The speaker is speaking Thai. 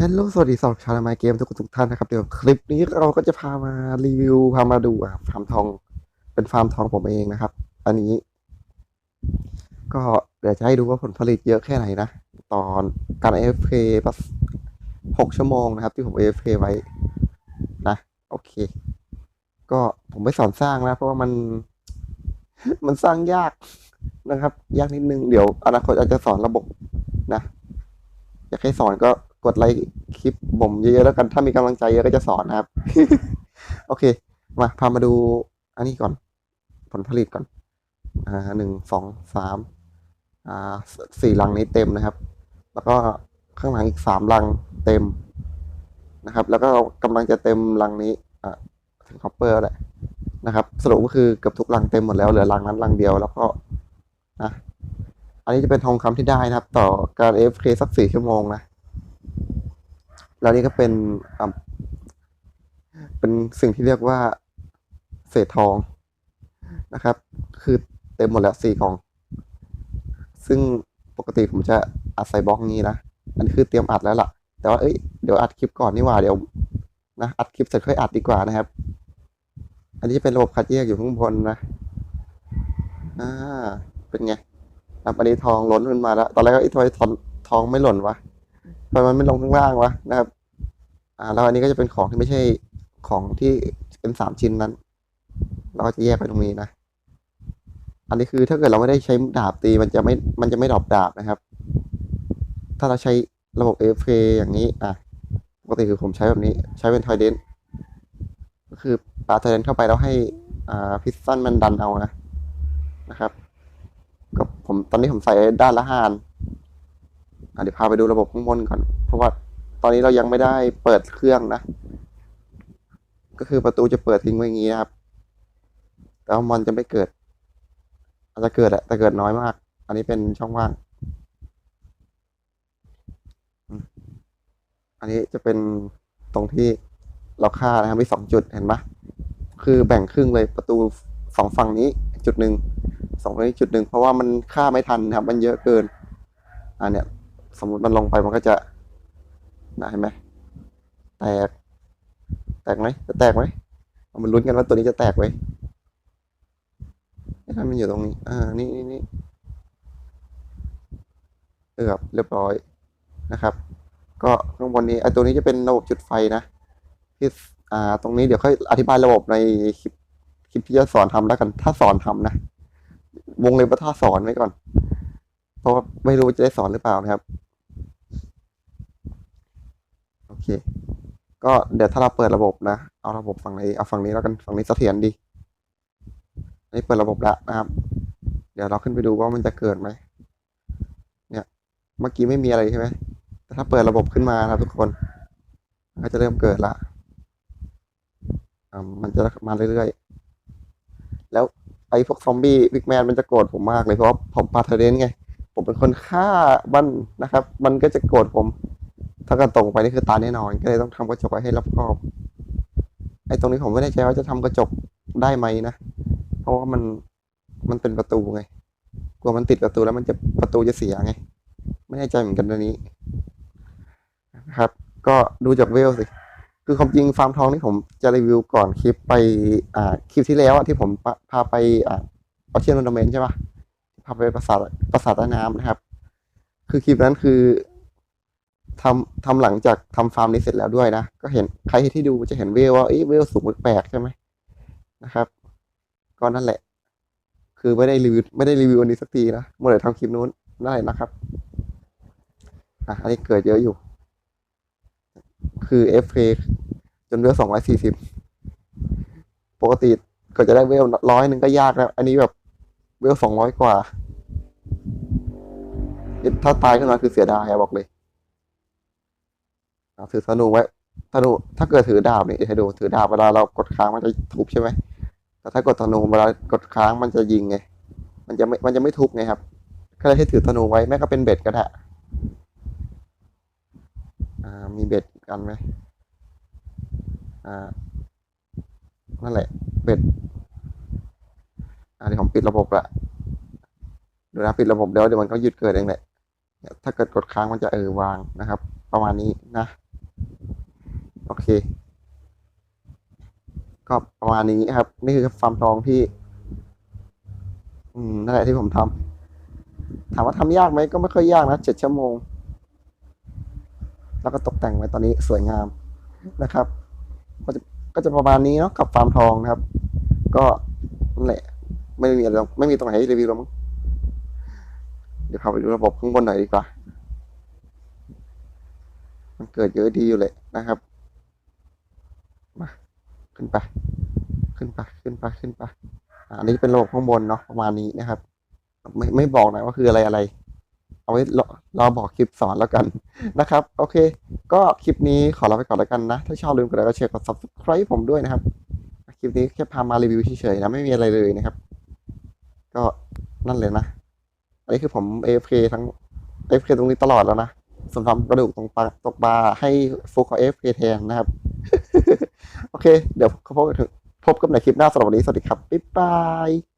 ฮัลโหลสวัสดีสำหรับชาวไมเกมทุกคนทุกท่านนะครับ เดี๋ยวคลิปนี้เราก็จะพามารีวิว พามาดูอะฟาร์มทอง เป็นฟาร์มทองผมเองนะครับ อันนี้ ก็เดี๋ยวจะให้ดูว่าผลผลิตเยอะแค่ไหนนะ ตอนการ AFK ปัสหกชั่วโมงนะครับ ที่ผม AFK ไว้นะ โอเค ก็ผมไม่สอนสร้างนะ เพราะว่ามัน มันสร้างยากนะครับ ยากนิดนึงเดี๋ยวอนาคตอาจจะสอนระบบนะ อยากให้สอนก็กดไลค์คลิปผมเยอะๆแล้วกันถ้ามีกำลังใจเยอะก็จะสอนนะครับ โอเค มาพามาดูอันนี้ก่อน ผลผลิตก่อน อ่าหนึ่งสองสามอ่าสี่ลังนี้เต็มนะครับ แล้วก็ข้างหลังอีกสามลังเต็มนะครับ แล้วก็กำลังจะเต็มลังนี้อ่าถึงคอปเปอร์แหละ นะครับ สรุปก็คือเกือบทุกลังเต็มหมดแล้วเหลือลังนั้นลังเดียวแล้วก็นะอันนี้จะเป็นทองคำที่ได้นะครับ ต่อการ AFK สักสี่ชั่วโมงนะแล้วนี่ก็เป็นเป็นสิ่งที่เรียกว่าเศษทองนะครับ คือเต็มหมดแล้วสี่กล่อง ซึ่งปกติผมจะอัดใส่บล็อกนี้นะ อันนี้คือเตรียมอัดแล้วล่ะ แต่ว่าเอ้ย เดี๋ยวอัดคลิปก่อนนี่หว่า เดี๋ยวนะ อัดคลิปเสร็จค่อยอัดดีกว่านะครับ อันนี้เป็นระบบคัดแยกอยู่ข้างบนนะ อ่า เป็นไงครับอันนี้ทองหล้นขึ้นมาแล้ว ตอนแรกก็ไอ้ทอยทองทองไม่หล่นวะทำไมมันไม่ลงข้างล่างวะนะครับ อ่า แล้วอันนี้ก็จะเป็นของที่ไม่ใช่ของที่เป็นสามชิ้นนั้น เราก็จะแยกไปตรงนี้นะ อันนี้คือถ้าเกิดเราไม่ได้ใช้ดาบตีมันจะไม่ มันจะไม่ดรอปดาบนะครับ ถ้าเราใช้ระบบ AFK อย่างนี้ อะ ปกติคือผมใช้แบบนี้ ใช้เป็นทอยเดน คือปาทอยเดนเข้าไปแล้วให้พิสตันมันดันเอานะนะครับ ก็ผมตอนนี้ผมใส่ด้านละห้านเดี๋ยวพาไปดูระบบข้างบนก่อน เพราะว่าตอนนี้เรายังไม่ได้เปิดเครื่องนะ ก็คือประตูจะเปิดทิ้งไว้อย่างนี้นะครับ แต่ว่ามอนจะไม่เกิด อาจจะเกิดอะแต่เกิดน้อยมาก อันนี้เป็นช่องว่าง อันนี้จะเป็นตรงที่ เราฆ่านะครับมีสองจุดเห็นปะคือแบ่งครึ่งเลยประตูสองฝั่งนี้จุดหนึ่งสองตัวนี้จุดหนึ่งเพราะว่ามันฆ่าไม่ทันนะครับ มันเยอะเกินอ่าเนี่ย สมมติมันลงไปมันก็จะนะเห็นไหมแตก แตกไหมจะแตกไหมมันลุ้นกันว่าตัวนี้จะแตกไหมไอ้ท่ามันอยู่ตรงนี้ อ่า นี่นี่นี่เอือบเรียบร้อยนะครับ ก็ข้างบนนี้ไอ้ตัวนี้จะเป็นระบบจุดไฟนะ ที่อ่าตรงนี้เดี๋ยวค่อยอธิบายระบบในคลิปคลิปที่จะสอนทำแล้วกัน ถ้าสอนทำนะ วงเล็บว่าถ้าสอนไว้ก่อน เพราะว่าไม่รู้จะได้สอนหรือเปล่านะครับโอเค ก็เดี๋ยวถ้าเราเปิดระบบนะ เอาระบบฝั่งนี้เอาฝั่งนี้แล้วกันฝั่งนี้เสถียรดีนนี้เปิดระบบแล้วนะครับ เดี๋ยวเราขึ้นไปดูว่ามันจะเกิดไหมเนี่ย เมื่อกี้ไม่มีอะไรใช่ไหมแต่ถ้าเปิดระบบขึ้นมาครับทุกคน ก็จะเริ่มเกิดละ มันจะมาเรื่อยๆ แล้วไอ้พวกซอมบี้วิกแมนมันจะโกรธผมมากเลยเพราะผมปาเทเรนไง ผมเป็นคนฆ่ามันนะครับ มันก็จะโกรธผม ถ้ากันตรงไปนี่คือตายแน่นอน ก็เลยต้องทำกระจกไว้ให้รอบคอบ ไอ้ตรงนี้ผมไม่แน่ใจว่าจะทำกระจกได้ไหมนะ เพราะว่ามันมันเป็นประตูไง กลัวมันติดประตูแล้วมันจะประตูจะเสียไง ไม่แน่ใจเหมือนกันตอนนี้นะครับ ก็ดูจากเวลสิ คือความจริงฟาร์มทองนี่ผมจะรีวิวก่อนคลิปไปอ่าคลิปที่แล้วอะที่ผมพาไปอ่าออเชียนโนเมนใช่ปะพาไปปราสาทปราสาทใต้น้ำนะครับ คือคลิปนั้นคือทำทำหลังจากทำฟาร์มนี้เสร็จแล้วด้วยนะ ก็เห็นใครที่ดูจะเห็นเวลว่าเอ้ยเวลสูงแปลกใช่ไหมนะครับ ก็นั่นแหละ คือไม่ได้รีวิวไม่ได้รีวิวอันนี้สักทีนะเมื่อไหร่ทำคลิปนู้นได้นะครับอะอันนี้เกิดเยอะอยู่ คือ FK จนเวลสองร้อยสี่สิบปกติก็จะได้เวลร้อยหนึ่งก็ยากแล้ว อันนี้แบบเวลสองร้อยกว่าถ้าตายขึ้นมาคือเสียดายอะบอกเลยถือธนูไว้ธนูถ้าเกิดถือดาบนี่ให้ดูถือดาบเวลาเรากดค้างมันจะทุบใช่ไหมแต่ถ้ากดธนูเวลากดค้างมันจะยิงไง มันจะไม่ มันจะไม่ทุบไงครับ ก็เลยให้ถือธนูไว้แม้ก็เป็นเบ็ดก็ได้ อ่า มีเบ็ดกันไหม อ่านั่นแหละเบ็ดอ่าเดี๋ยวผมปิดระบบละดูนะปิดระบบแล้วเดี๋ยวมันก็หยุดเกิดเองแหละถ้าเกิดกดค้างมันจะเออวางนะครับ ประมาณนี้นะ โอเค ก็ประมาณนี้ครับ นี่คือฟาร์มทองที่ อืมนั่นแหละที่ผมทำถามว่าทำยากไหมก็ไม่ค่อยยากนะเจ็ดชั่วโมง แล้วก็ตกแต่งไว้ตอนนี้สวยงามนะครับ ก็จะก็จะประมาณนี้เนาะกับฟาร์มทองนะครับ ก็นั่นแหละ ไม่มีอะไรไม่มีตรงไหนรีวิวแล้วมั้งเดี๋ยวพาไปดูระบบข้างบนหน่อยดีกว่า มันเกิดเยอะดีอยู่เลยนะครับ มา ขึ้นไป ขึ้นไป ขึ้นไป ขึ้นไปอ่าอันนี้เป็นระบบข้างบนเนาะประมาณนี้นะครับ ไม่ไม่บอกนะว่าคืออะไรอะไร เอาไว้รอรอบอกคลิปสอนแล้วกันนะครับ โอเค ก็คลิปนี้ขอลาไปก่อนแล้วกันนะ ถ้าชอบลืมกดไลค์กดแชร์กด subscribe ผมด้วยนะครับ คลิปนี้แค่พามารีวิวเฉยๆนะไม่มีอะไรเลยนะครับ ก็นั่นเลยนะ อันนี้คือผม AFK ทั้ง AFK ตรงนี้ตลอดแล้วนะส่วนทำกระดูกตรงปลาตกปลาให้ฟุกกับ AFK แทนนะครับ โอเค เดี๋ยวพบกันพบกันในคลิปหน้าสำหรับวันนี้สวัสดีครับ บ๊ายบาย